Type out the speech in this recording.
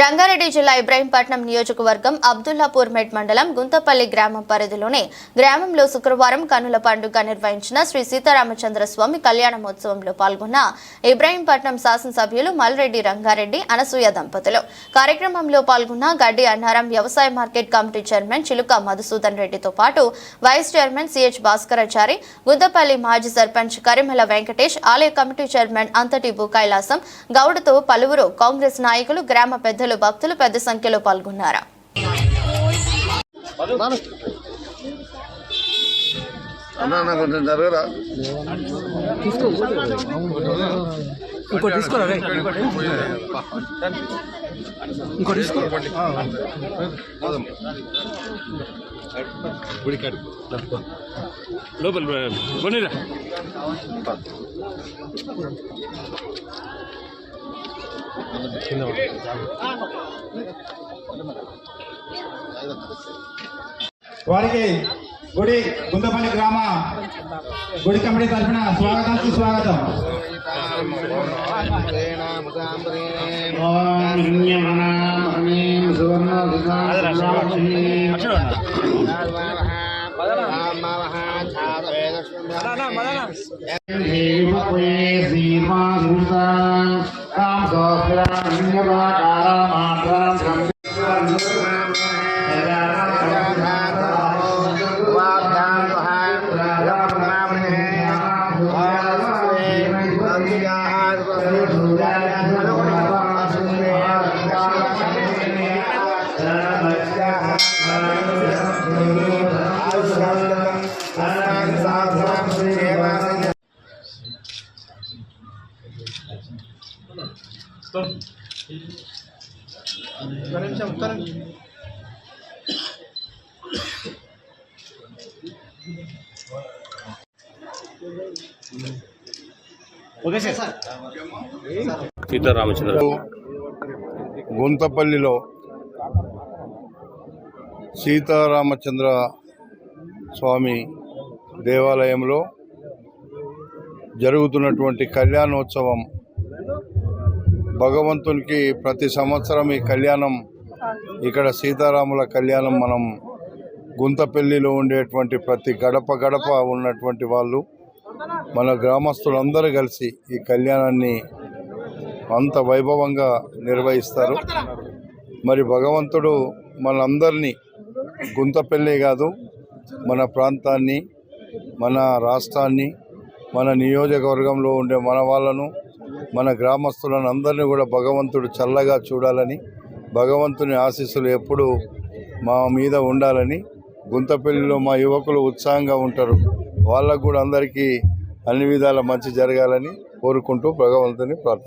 రంగారెడ్డి జిల్లా ఇబ్రాహీంపట్నం నియోజకవర్గం అబ్దుల్లాపూర్ మెట్ మండలం గుంతపల్లి గ్రామం పరిధిలోని గ్రామంలో శుక్రవారం కనుల పండుగ నిర్వహించిన శ్రీ సీతారామచంద్ర స్వామి కళ్యాణమోత్సవంలో పాల్గొన్న ఇబ్రాహీంపట్నం శాసనసభ్యులు మల్రెడ్డి రంగారెడ్డి అనసూయ దంపతులు. కార్యక్రమంలో పాల్గొన్న గడ్డి అన్నారం వ్యవసాయ మార్కెట్ కమిటీ చైర్మన్ చిలుక మధుసూదన్ రెడ్డితో పాటు vice chairman CH Bhaskarachari Guntapalli మాజీ సర్పంచ్ కరిమల వెంకటేష్ ఆలయ కమిటీ చైర్మన్ అంతటి భూ గౌడ్తో పలువురు కాంగ్రెస్ నాయకులు గ్రామ పెద్ద పెద్దలు భక్తులు పెద్ద సంఖ్యలో పాల్గొన్నారు? ఇంకోటి తీసుకోరా ఇంకోటి తీసుకో. లోపల వారికి గుడి గుందపల్లి గ్రామ గుడి కమిటీ తరఫున స్వాగతం. సుస్వాగతం सोऽस्यान्यवाकारा मात्र సువర్ణోదితాం సీతారామచంద్ర గుంతపల్లిలో సీతారామచంద్ర స్వామి దేవాలయంలో జరుగుతున్నటువంటి కళ్యాణోత్సవం భగవంతునికి ప్రతి సంవత్సరం ఈ కళ్యాణం ఇక్కడ సీతారాముల కళ్యాణం మనం గుంతపల్లిలో ఉండేటువంటి ప్రతి గడప గడప ఉన్నటువంటి వాళ్ళు మన గ్రామస్తులందరూ కలిసి ఈ కళ్యాణాన్ని అంత వైభవంగా నిర్వహిస్తారు. మరి భగవంతుడు మనందరినీ గుంతపల్లి కాదు మన ప్రాంతాన్ని మన రాష్ట్రాన్ని మన నియోజకవర్గంలో ఉండే మన వాళ్ళను మన గ్రామస్తులను అందరినీ కూడా భగవంతుడు చల్లగా చూడాలని భగవంతుని ఆశీస్సులు ఎప్పుడూ మా మీద ఉండాలని గుంతపల్లిలో మా యువకులు ఉత్సాహంగా ఉంటారు. వాళ్ళకు కూడా అందరికీ అన్ని విధాల మంచి జరగాలని కోరుకుంటూ భగవంతుని ప్రార్థిస్తాను